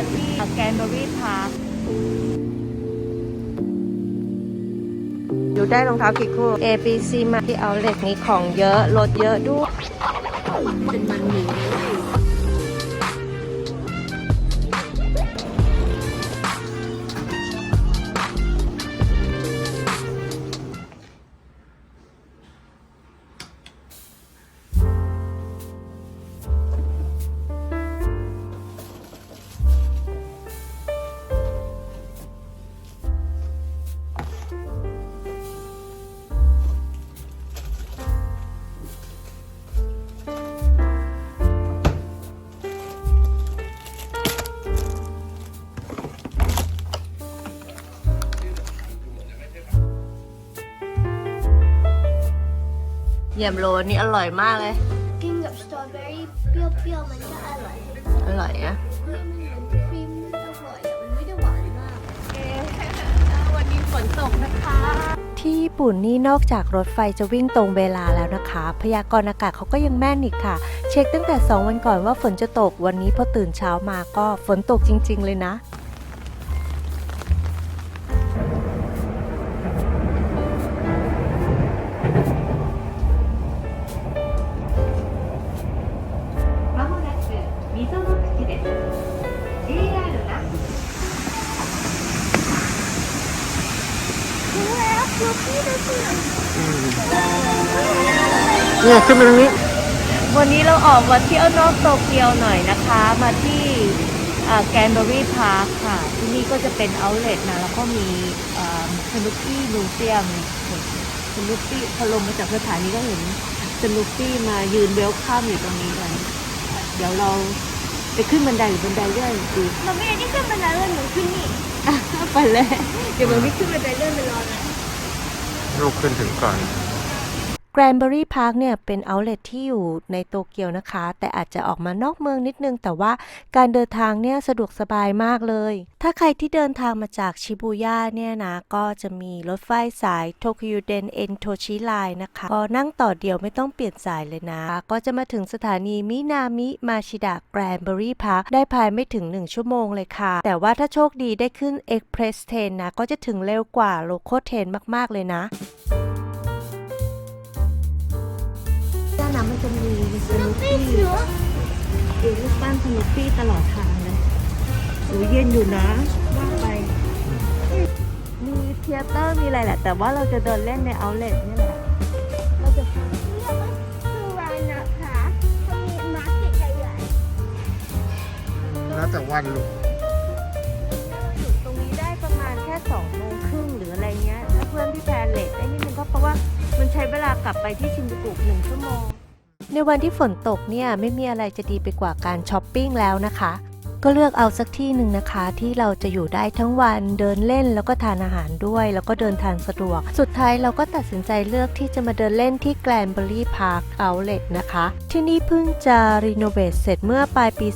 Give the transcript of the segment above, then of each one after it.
มาที่แกนเบอรี่พาร์คอยู่ได้รองเท้ากี่คู่ A B C มาที่เอาเล็กนี้ของเยอะ รถเยอะด้วยเป็นมันหมู เยี่ยมโรนี่อร่อยมากเลย กินกับสตรอเบอรี่เปรี้ยวๆมันก็อร่อยอร่อยอะเฮ้ยมันเหมือนครีมอร่อยอะมันไม่ได้หวานมากวันนี้ฝนตกนะคะ ที่ญี่ปุ่นนี่นอกจากรถไฟจะวิ่งตรงเวลาแล้วนะคะ พยากรณ์อากาศเขาก็ยังแม่นอีกค่ะ เช็คตั้งแต่ 2 วันก่อนว่าฝนจะตกวันนี้พอตื่นเช้ามาก็ฝนตกจริง ๆ เลยนะ เนี่ยขึ้นมาตรงนี้วันนี้เราออกมาเที่ยวนอกโตเกียวหน่อยนะคะ มาที่แกนเบอรี่พาร์คค่ะ ที่นี่ก็จะเป็นเอาท์เลทนะ แล้วก็มีสนุปปี้มิวเซียมสนุปปี้พอลงมาจากสถานีก็เห็นสนุปปี้มายืนเวลคัมอยู่ตรงนี้เลยเดี๋ยวเราไปขึ้นบันไดหรือบันไดเลื่อนดีเราไม่ได้ขึ้นบันไดเลื่อนหนูขึ้นนี่ไปเลยเดี๋ยวมันไม่ขึ้นบันไดเลื่อนไปรอนะลูกขึ้นถึงก่อน แกรนเบอรี่พาร์คเนี่ยเป็นเอาท์เลทที่อยู่ในโตเกียวนะคะ แต่อาจจะออกมานอกเมืองนิดนึง แต่ว่าการเดินทางเนี่ยสะดวกสบายมากเลย ถ้าใครที่เดินทางมาจากชิบูย่าเนี่ยนะ ก็จะมีรถไฟสายโตเกียวเดนเอ็นโทชิไลน์นะคะ ก็นั่งต่อเดียวไม่ต้องเปลี่ยนสายเลยนะ ก็จะมาถึงสถานีมินามิมาชิดะแกรนเบอรี่พาร์คได้ภายไม่ถึง 1 ชั่วโมงเลยค่ะ แต่ว่าถ้าโชคดีได้ขึ้น Express Train นะก็จะถึงเร็วกว่าโลโคเทนมากๆเลยนะ สนุปปี้ดูรูปปั้นสนุปปี้ตลอดทางเลยโอ้ยเย็นอยู่นะว่าไป มีเทเตอร์มีอะไรแหละ แต่ว่าเราจะเดินเล่นในเอาเลทนี่แหละเราจะเรียกว่านะคะเขามีมาร์เก็ตใหญ่แล้วแต่วันลูกอยู่ตรงนี้ได้ประมาณแค่สองโมงครึ่งหรืออะไรเงี้ยถ้าเพื่อนพี่แพรเลทไอ้นี่มันก็เพราะว่ามันใช้เวลากลับไปที่ชินจูกุหนึ่งชั่วโมง ในวันที่ฝนตกเนี่ยไม่มีอะไรจะดีไปกว่าการช้อปปิ้งแล้วนะคะ ก็เลือกเอาสักที่หนึ่งนะคะ ที่เราจะอยู่ได้ทั้งวันเดินเล่นแล้วก็ทานอาหารด้วย แล้วก็เดินทางสะดวก สุดท้ายเราก็ตัดสินใจเลือกที่จะมาเดินเล่นที่แกลนเบอรี่พาร์คเอาเลทนะคะ ที่นี่เพิ่งจะรีโนเวทเสร็จเมื่อปลายปี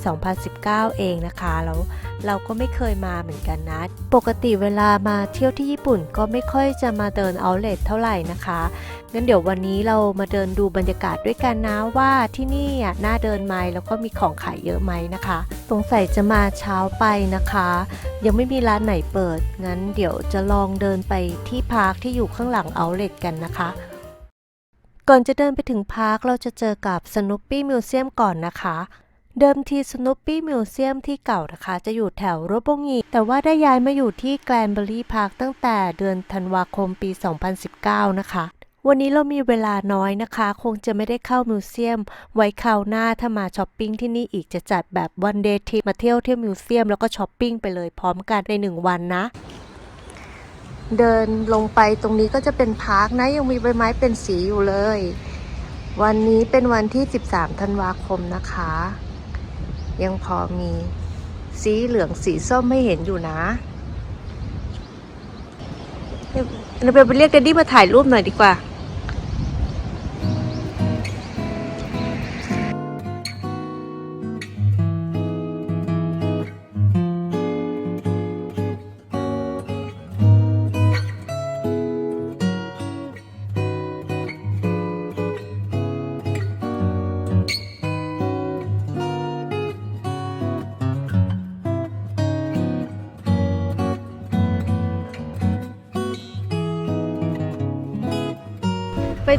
2019 เองนะคะแล้ว เราก็ไม่เคยมาเหมือนกันนะ ปกติเวลามาเที่ยวที่ญี่ปุ่นก็ไม่ค่อยจะมาเดินเอาเลทเท่าไหร่นะคะงั้นเดี๋ยววันนี้เรามาเดินดูบรรยากาศด้วยกันนะว่าที่นี่น่าเดินไหมแล้วก็มีของขายเยอะไหมนะคะสงสัยจะมาเช้าไปนะคะ ยังไม่มีร้านไหนเปิด งั้นเดี๋ยวจะลองเดินไปที่พาร์คที่อยู่ข้างหลังเอาเลทกันนะคะก่อนจะเดินไปถึงพาร์คเราจะเจอกับสนุปปี้มิวเซียมก่อนนะคะ เดิมทีสโนปปี้มิวเซียมที่เก่านะคะ จะอยู่แถวโรบงีแต่ว่าได้ย้ายมาอยู่ที่แกลนเบอรี่พาร์คตั้งแต่เดือนธันวาคมปี 2019 นะคะ วันนี้เรามีเวลาน้อยนะคะ คงจะไม่ได้เข้ามิวเซียม ไว้คราวหน้าถ้ามาช้อปปิ้งที่นี่อีกจะจัดแบบวันเดย์ทริปมาเที่ยวเที่ยวมิวเซียมแล้วก็ช้อปปิ้งไปเลยพร้อมกันในหนึ่งวันนะเดินลงไปตรงนี้ก็จะเป็นพาร์คนะ ยังมีใบไม้เป็นสีอยู่เลย วันนี้เป็นวันที่ 13 ธันวาคมนะคะ ยังพอมีสีเหลืองสีส้มให้เห็นอยู่นะเดี๋ยวเราไปเรียกเดดดี้มาถ่ายรูปหน่อยดีกว่า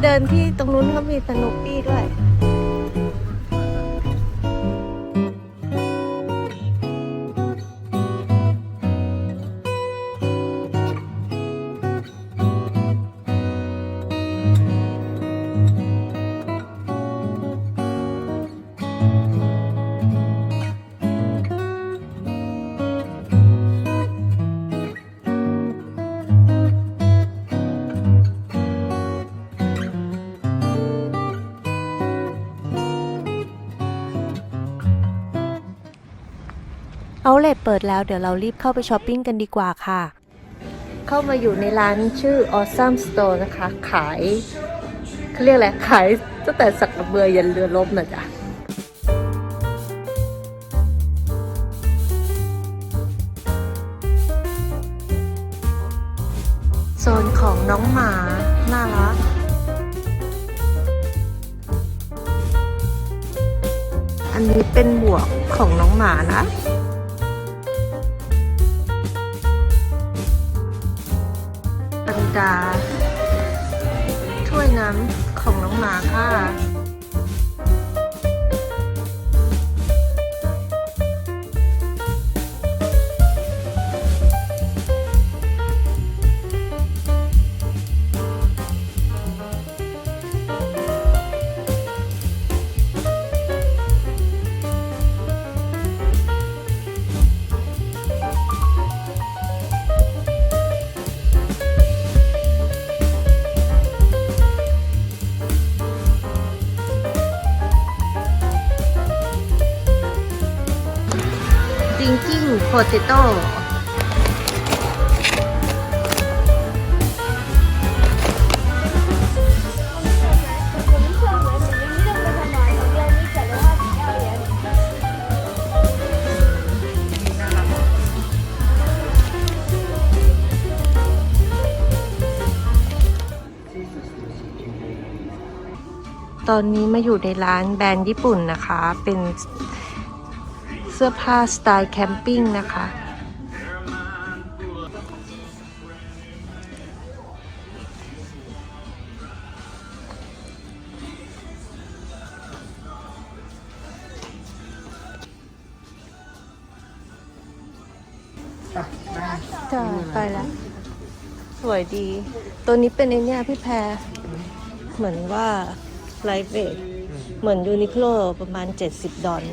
เดินที่ตรงนู้นเขามีสนุกปี้ด้วย เลทเปิดแล้วเดี๋ยวเรารีบเข้าไปช้อปปิ้งกันดีกว่าค่ะ เข้ามาอยู่ในร้านชื่อ Awesome Store นะคะ ขายเขาเรียกอะไรขายตั้งแต่สักกระเบือยันเรือลบนะจ๊ะโซนของน้องหมา น่ารักอันนี้เป็นหมวกของน้องหมานะ ดา ถ้วยน้ำของน้องหมาค่ะ p o t โต้ตอนนี้มาอยู่ในร้านแบรนด์ญี่ปุ่นนะคะ เป็น สื้อผ้าสไตล์แคมปิ้งนะคะ จ้าไปแล้ว สวยดี ตัวนี้เป็นไอเนี่ยพี่แพร เหมือนว่าไลฟ์เวทเหมือนยูนิโคลประมาณ 70 ดอล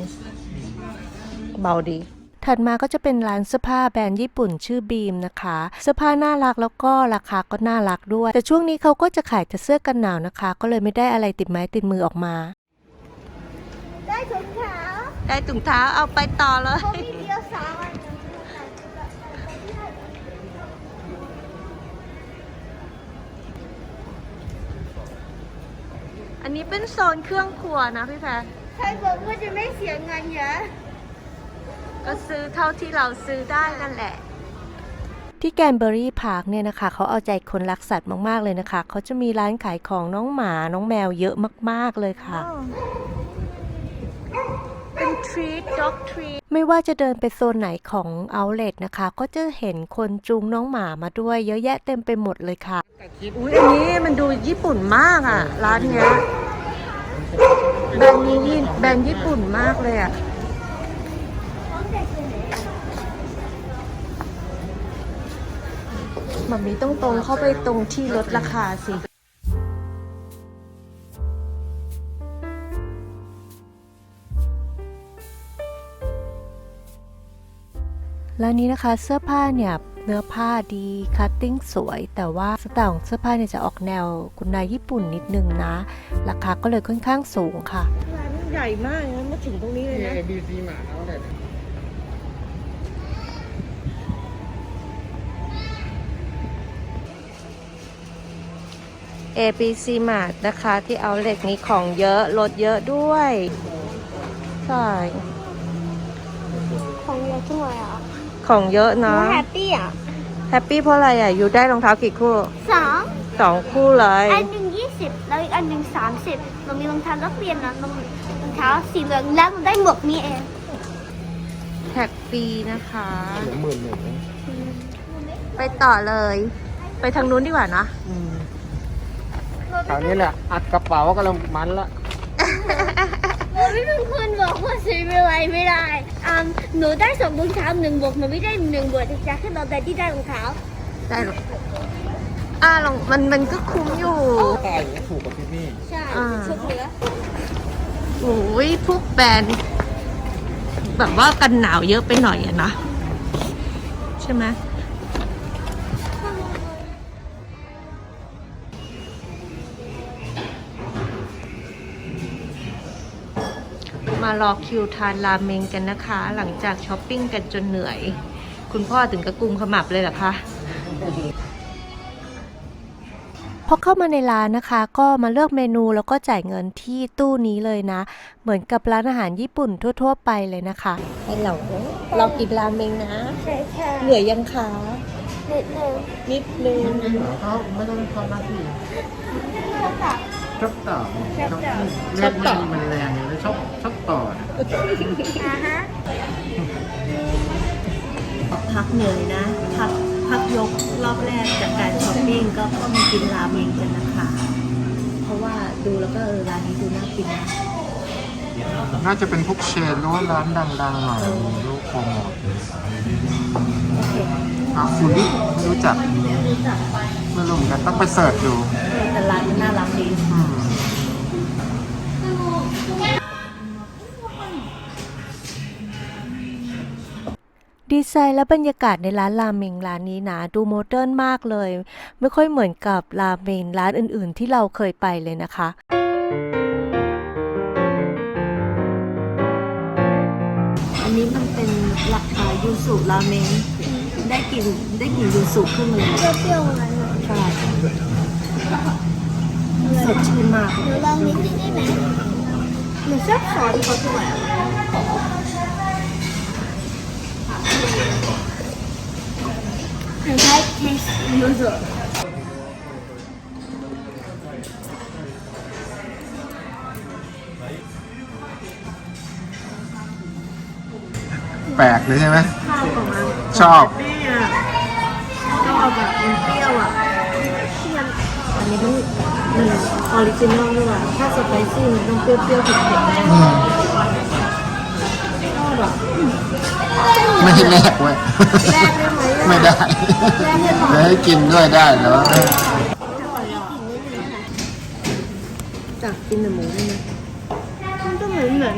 เบาดีถัดมาก็จะเป็นร้านเสื้อผ้าแบรนด์ญี่ปุ่นชื่อบีมนะคะ เสื้อผ้าน่ารักแล้วก็ราคาก็น่ารักด้วย แต่ช่วงนี้เขาก็จะขายแต่เสื้อกันหนาวนะคะ ก็เลยไม่ได้อะไรติดไม้ติดมือออกมา ได้ถุงเท้า ได้ถุงเท้าเอาไปต่อเลยเขามีเดียวสาวอันอันนี้เป็นโซนเครื่องครัวนะพี่แพรใครบอกว่าจะไม่เสียเงินเยอะ ก็ซื้อเท่าที่เราซื้อได้นั่นแหละ ที่แกนเบอรี่พาร์คเนี่ยนะคะเขาเอาใจคนรักสัตว์มาก ๆ เลยนะคะ เขาจะมีร้านขายของน้องหมาน้องแมวเยอะมาก ๆ เลยค่ะ เป็นทรีตด็อกทรีไม่ว่าจะเดินไปโซนไหนของเอาเล t นะคะ ก็จะเห็นคนจูงน้องหมามาด้วย เยอะแยะเต็มไปหมดเลยค่ะ อุ้ยอันนี้มันดูญี่ปุ่นมากอะ ร้านเนี้ยแบรนด์นี้นี่แบรนด์ญี่ปุ่นมากเลยอะ มัมมี่ต้องตรงเข้าไปตรงที่ลดราคาสิแล้วนี้นะคะเสื้อผ้าเนี่ยเนื้อผ้าดีคัตติ้งสวย แต่ว่าสไตล์ของเสื้อผ้าเนี่ยจะออกแนวคุณนายญี่ปุ่นนิดนึงนะ ราคาก็เลยค่อนข้างสูงค่ะร้านใหญ่มากนะมาถึงตรงนี้เลยนะบีซีหมาเอาเล ABC Mart นะคะ ที่เอาเล็กนี้ของเยอะลดเยอะด้วย ใช่ ของเยอะด้วยอะของเยอะหนูนะแฮปปี้อะแฮปปี้เพราะอะไรอะ อยู่ได้รองเท้ากี่คู่สองสองคู่เลย อันหนึ่งยี่สิบแล้วอีกอันหนึ่งสามสิบเรามีรองเท้าแล้วเปลี่ยนนะรองเท้าสีเหลืองแล้วมันได้หมวกนี้เองแท็กฟรีนะคะเดี๋ยวหมื่นหนึ่งนะไปต่อเลย ไปทางนู้นดีกว่านะ อืม คราวนี้แหละอัดกระเป๋าก็ลงมันละโมไม่เป็นคนบอกว่าซื้ออะไรไม่ได้อ่าหนูได้สองรองเท้าหนึ่งบวกหนูไม่ได้หนึ่งบวกแต่แค่เราได้ที่ได้รองเท้าได้หรออ่าลองมันมันก็คุ้มอยู่ใช่ถูกกับพี่มี่ใช่อ่าชุดเหลือโอ้ยพวกแบรนด์แบบว่ากันหนาวเยอะไปหน่อยอะนะใช่ไหม มารอคิวทานราเมงกันนะคะ หลังจากช้อปปิ้งกันจนเหนื่อย คุณพ่อถึงกระกุมขมับเลยเหรอคะพอเข้ามาในร้านนะคะ ก็มาเลือกเมนูแล้วก็จ่ายเงินที่ตู้นี้เลยนะ เหมือนกับร้านอาหารญี่ปุ่นทั่ว ๆ ไปเลยนะคะให้เราเรากินราเมงนะใช่ค่ะเหลือยังคะนิดนึงนิดนึงเขาไม่ต้องทำหน้าที่ ชอบต่อชอบต่อชอบต่อเลือดไม่มีมันแรงเลยชอบชอบต่อนะอ่าฮะพักเหนื่อยนะ พักพักยกรอบแรกจากการช้อปปิ้งก็ก็มากินราเมงกันนะคะ เพราะว่าดูแล้วก็เออร้านนี้ดูน่ากินนะน่าจะเป็นพวกเชนหรือว่าร้านดังๆหน่อยมีลูกโปรโมทโอเคอะฟูลิไม่รู้จักรู้จักไม่รู้เหมือนกันต้องไปเสิร์ชดู แต่ร้านมันน่ารักดีอืมดีไซน์และบรรยากาศในร้านราเมงร้านนี้นะดูโมเดิร์นมากเลย ไม่ค่อยเหมือนกับราเมงร้านอื่นๆ ที่เราเคยไปเลยนะคะอันนี้มันเป็นราคายูสุราเมงได้กลิ่นได้กลิ่นยูสุขึ้นมาเลยเปรี้ยวๆอะไรหน่อยใช่ สดชื่นมากหนูลองนิดนึงได้ไหมหนูชอบซอสเขาด้วยหนูใช้เทสยูสุแปลกเลยใช่ไหมข้าวของมันชอบเนี่ยชอบแบบเปรี้ยวอะเปรี้ยวอันนี้ต้อง มันออริจินอลด้วยว่ะถ้าสไปซี่มันต้องเปรี้ยวๆเผ็ดๆแน่อืมชอบอะไม่ให้แลกเว้ย แลกได้ไหมอะไม่ได้แลกได้ไหมไม่ให้กินด้วยได้แล้วจากกินแต่หมูได้ไหมมันก็เหมือนเหมือน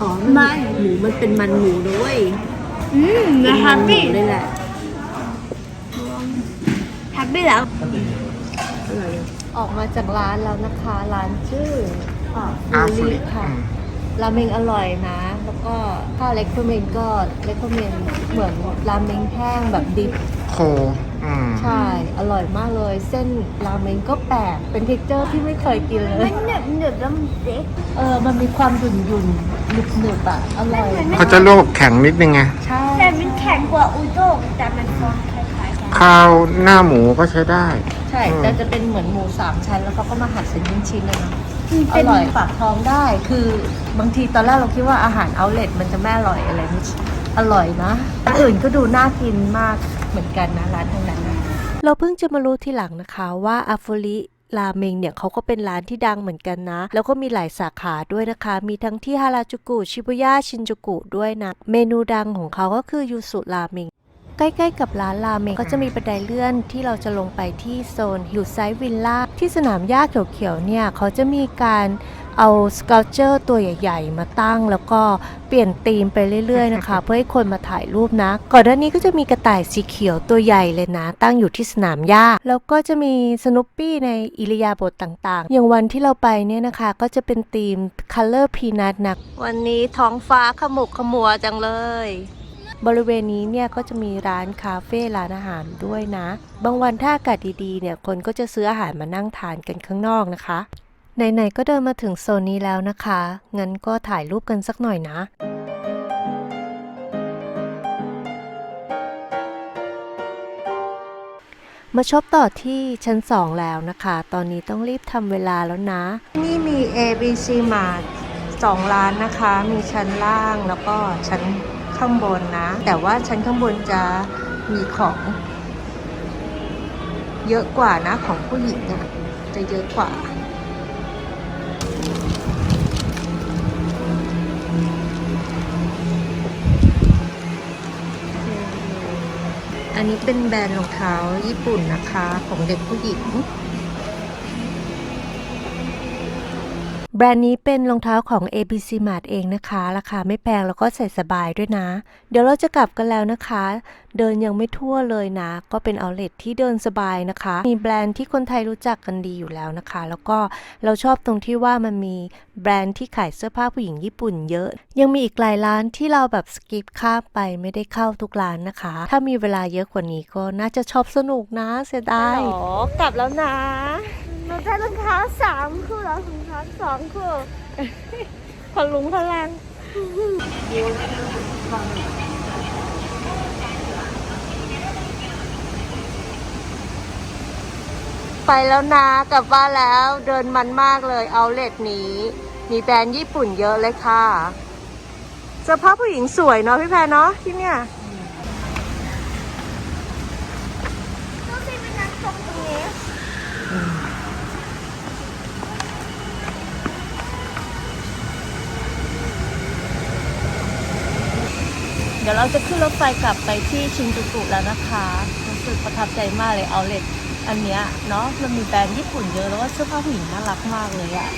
อ๋อมันหมูมันเป็นมันหมูด้วยอืมนะแฮปปี้เลยแหละ แฮปปี้แล้ว ออกมาจากร้านแล้วนะคะ ร้านชื่ออาฟูฟูริริค่ะอืมราเมงอร่อยนะ แล้วก็ถ้าเล็กเมนก็เล็กเมนเหมือนราเมงแห้งแบบดิบโคอืมใช่ อร่อยมากเลย เส้นราเมงก็แปลก เป็นเท็กเจอร์ที่ไม่เคยกินเลมัยนหนึบหนึบแล้วมันเด็กเออ มันมีความหยุ่นหยุ่นหนึบหนึบๆอะ อร่อยเขาจะลวกแบบแข็งนิดนึงไง ใช่ แต่มันแข็งกว่าอุด้งแต่มันฟองคล้ายๆกัน ข้าวหน้าหมูก็ใช้ได้ ใช่ แต่จะเป็นเหมือนหมูสามชั้น แล้วเขาก็มาหั่นเป็นชิ้นๆเลยนะมันอเป็นร่อยฝากท้องได้ คือบางทีตอนแรกเราคิดว่าอาหารเอาเลทมันจะไม่อร่อยอะไรไม่ใช่อร่อยนะร้านอื่นก็ดูน่ากินมากเหมือนกันนะร้านทั้งนั้นนะเราเพิ่งจะมารู้ทีหลังนะคะว่าอาฟูริราเมงเนี่ยเขาก็เป็นร้านที่ดังเหมือนกันนะ แล้วก็มีหลายสาขาด้วยนะคะ มีทั้งที่ฮาราจูกุชิบุย่าชินจูกุด้วยนะ เมนูดังของเขาก็คือยูสุราเมง ใกล้ๆกับร้านราเมงก็จะมีบันไดเลื่อนที่เราจะลงไปที่โซนฮิลไซด์วิลล่าที่สนามหญ้าเขียวๆเนี่ยเขาจะมีการเอาสเกลเจอร์ตัวใหญ่ ๆ มาตั้ง แล้วก็เปลี่ยนธีมไปเรื่อย ๆ นะคะ เพื่อให้คนมาถ่ายรูปนะ ก่อนหน้านี้ก็จะมีกระต่ายสีเขียวตัวใหญ่เลยนะ ตั้งอยู่ที่สนามหญ้า แล้วก็จะมีสนุปปี้ในอิริยาบถต่างๆ อย่างวันที่เราไปเนี่ยนะคะ ก็จะเป็นธีม Color Peanut นะวันนี้ท้องฟ้าขมุกขมัวจังเลย บริเวณนี้เนี่ยก็จะมีร้านคาเฟ่ร้านอาหารด้วยนะ บางวันถ้าอากาศดีๆเนี่ยคนก็จะซื้ออาหารมานั่งทานกันข้างนอกนะคะไหนๆก็เดินมาถึงโซนนี้แล้วนะคะ งั้นก็ถ่ายรูปกันสักหน่อยนะมาชอบต่อที่ชั้น 2 แล้วนะคะ ตอนนี้ต้องรีบทำเวลาแล้วนะ นี่มี ABC Mart สองร้านนะคะ มีชั้นล่างแล้วก็ชั้น ข้างบนนะ แต่ว่าชั้นข้างบนจะมีของ เยอะกว่านะของผู้หญิงอะจะเยอะกว่าอันนี้เป็นแบรนด์รองเท้าญี่ปุ่นนะคะ ของเด็กผู้หญิง แบรนด์นี้เป็นรองเท้าของ ABC Mart เองนะคะ ราคาไม่แพงแล้วก็ใส่สบายด้วยนะ เดี๋ยวเราจะกลับกันแล้วนะคะ เดินยังไม่ทั่วเลยนะ ก็เป็นเอาเลทที่เดินสบายนะคะ มีแบรนด์ที่คนไทยรู้จักกันดีอยู่แล้วนะคะ แล้วก็เราชอบตรงที่ว่ามันมีแบรนด์ที่ขายเสื้อผ้าผู้หญิงญี่ปุ่นเยอะ ยังมีอีกหลายร้านที่เราแบบสกิปข้ามไปไม่ได้เข้าทุกร้านนะคะ ถ้ามีเวลาเยอะกว่านี้ก็น่าจะชอบสนุกนะเสียดายกลับแล้วนะ รองเท้าสามคู่แล้วรองเท้าสองคู่พลุงพลังไปแล้วนะกลับบ้านแล้วเดินมันมากเลยเอาเลทนี้ มีแบรนด์ญี่ปุ่นเยอะเลยค่ะเสื้อผ้าผู้หญิงสวยเนาะพี่แพรเนาะที่เนี่ย ดี๋ยวเราจะขึ้นรถไฟกลับไปที่ชินจูกุแล้วนะคะรู้สึกประทับใจมากเลยเอาเลทอันเนี้ยเนาะมันมีแบรนด์ญี่ปุ่นเยอะแล้วก็เสื้อผ้าผู้หญิงน่ารักมากเลยอะ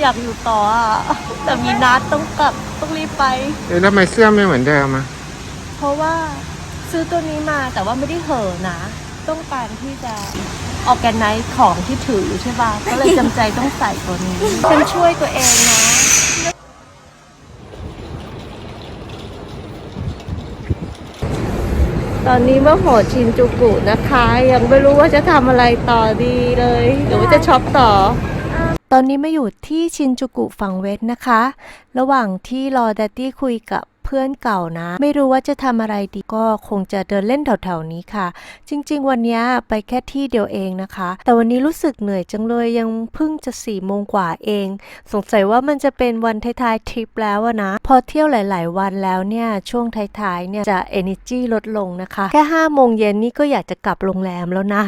อยากอยู่ต่ออะแต่มีนัดต้องกลับต้องรีบไป เอ๊ะแล้วทำไมเสื้อไม่เหมือนเดิมอะเพราะว่าซื้อตัวนี้มาแต่ว่าไม่ได้เห่อะนะ ต้องการที่จะออกแกนไนของที่ถือใช่ป่ะก็เลยจำใจต้องใส่ตัวนี้เป็นช่วยตัวเองนะ ตอนนี้มาโหดชินจูกุนะคะ ยังไม่รู้ว่าจะทำอะไรต่อดีเลยหรือว่าจะช็อปต่อ ตอนนี้มาอยู่ที่ชินจูกุฝั่งเวสนะคะ ระหว่างที่รอดัตตี้คุยกับ เพื่อนเก่านะ ไม่รู้ว่าจะทำอะไรดีก็คงจะเดินเล่นแถวๆนี้ค่ะ จริง ๆ วันนี้ไปแค่ที่เดียวเองนะคะ แต่วันนี้รู้สึกเหนื่อยจังเลยยังเพิ่งจะสี่โมงกว่าเอง สงสัยว่ามันจะเป็นวันท้ายๆทริปแล้วนะ พอเที่ยวหลาย ๆ วันแล้วเนี่ยช่วงท้ายๆเนี่ยจะ energy ลดลงนะคะ แค่ห้าโมงเย็นนี่ก็อยากจะกลับโรงแรมแล้วนะ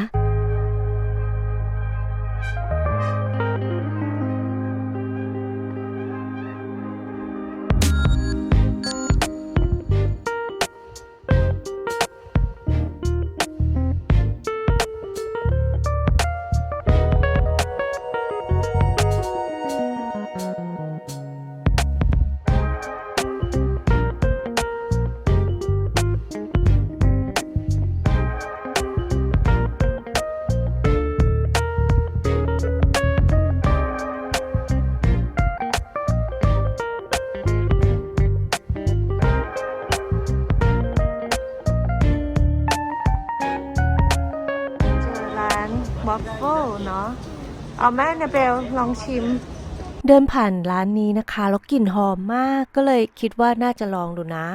เอาเบลลองชิม เดินผ่านร้านนี้นะคะ แล้วกลิ่นหอมมากก็เลยคิดว่าน่าจะลองดูนะ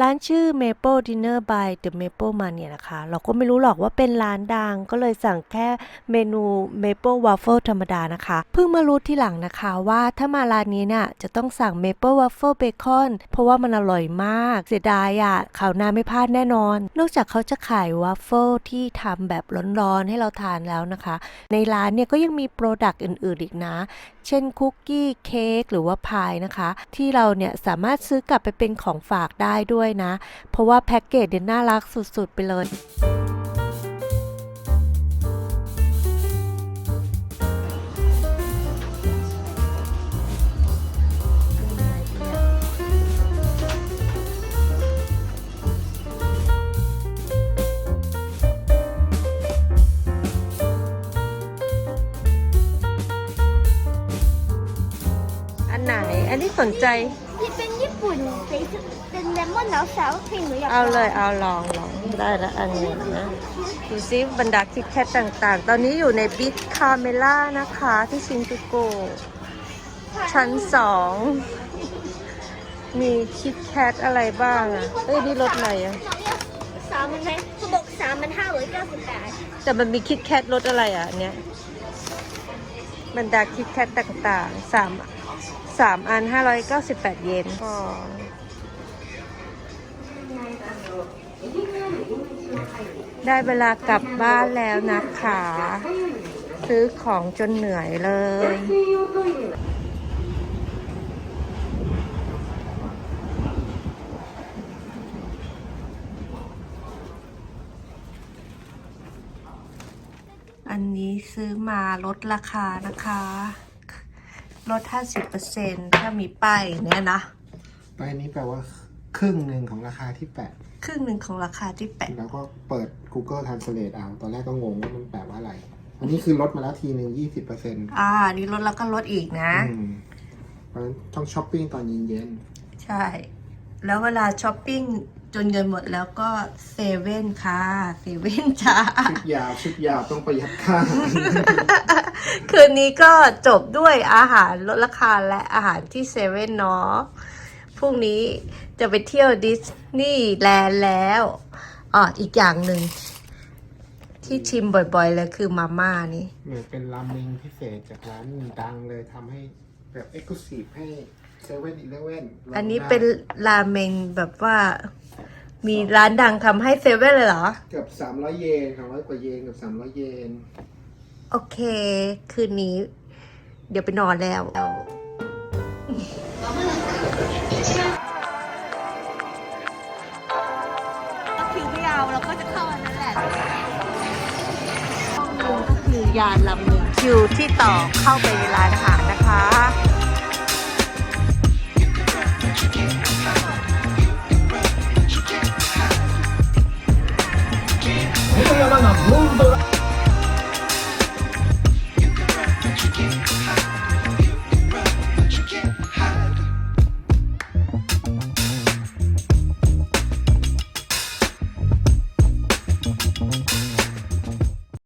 ร้านชื่อ Maple Dinner by The Maple Mania นะคะ เราก็ไม่รู้หรอกว่าเป็นร้านดัง ก็เลยสั่งแค่เมนู Maple Waffle ธรรมดานะคะ เพิ่งมารู้ทีหลังนะคะว่าถ้ามาร้านนี้เนี่ยจะต้องสั่ง Maple Waffle Bacon เพราะว่ามันอร่อยมาก เสียดายอะ่ะข่าวหน้าไม่พลาดแน่นอน นอกจากเขาจะขายวาฟเฟิลที่ทำแบบร้อนๆให้เราทานแล้วนะคะ ในร้านเนี่ยก็ยังมีโปรดักต์อื่นๆอีกนะเช่นคุกกี้เค้กหรือว่าพายนะคะ ที่เราเนี่ยสามารถซื้อกลับไปเป็นของฝากได้ด้วยนะ เพราะว่าแพ็กเกจเนี่ยน่ารักสุดๆ ไปเลย นไหนอันที่สนใจ ที่เป็นญี่ปุ่นเป็นเป็นเลมอนหนาวสาวที่หนูอยากเอาเลยเอาลองลองได้แล้วอันหนี้นะดูซิบรรดาคิดแคทต่างๆ ตอนนี้อยู่ในบิ๊กคาเมล่านะคะที่ชินจูกุชั้นสองมีคิดแคทอะไรบ้างอะเอ้ยนี่รถอะไรอะสามมันไหมเขาบอกสามมันห้าร้อยเก้าสิบแปดแต่มันมีคิดแคทรถอะไรอะอันเนี้ยบรรดาคิดแคทต่างๆสาม สามอันห้าร้อยเก้าสิบแปดเยนก็ได้เวลากลับบ้านแล้วนะคะ ซื้อของจนเหนื่อยเลย อันนี้ซื้อมาลดราคานะคะ ลด 50%ถ้ามีป้ายเนี่ยนะไปนี้แปลว่าครึ่งหนึ่งของราคาที่แปะ ครึ่งหนึ่งของราคาที่แปดแล้วก็เปิด Google Translate เอา ตอนแรกก็งงว่ามันแปลว่าอะไร อันนี้คือลดมาแล้วทีหนึ่งยี่สิบเปอร์เซ็นต์อ่า นี่ลดแล้วก็ลดอีกนะ เพราะฉะนั้นต้องช้อปปิ้งตอนเย็นใช่ แล้วเวลาช้อปปิ้ง จนเงินหมดแล้วก็เซเว่นค่ะเซเว่นจ้าๆชุดยาวชุดยาวต้องประหยัดค่าคืนนี้ก็จบด้วยอาหารลดราคาและอาหารที่เซเว่นเนาะพรุ่งนี้จะไปเที่ยวดิสนีย์แลนด์แล้วอ่ออีกอย่างหนึ่ง ที่ชิมบ่อยๆเลยคือมาม่านี่ เหมือนเป็นราเมงพิเศษจากร้านดังเลยทำให้แบบเอ็กซ์คลูซีฟให้ เซเว่นอีเลเว่นอันนี้เป็นราเมงแบบว่า มีร้านดังทำให้เซเว่นเลยเหรอ เกือบสามร้อยเยนสองร้อยกว่าเยนเกับสามร้อยเยน โอเค คืนนี้ เดี๋ยวไปนอนแล้วคิวไม่ยาวเราก็จะเข้าอันนั้นแหละห้องนึงก็คือยานลำหนึ่งคิวที่ต่อเข้าไปในร้านอาหารนะคะ Adıyaman'a, Burdur'a...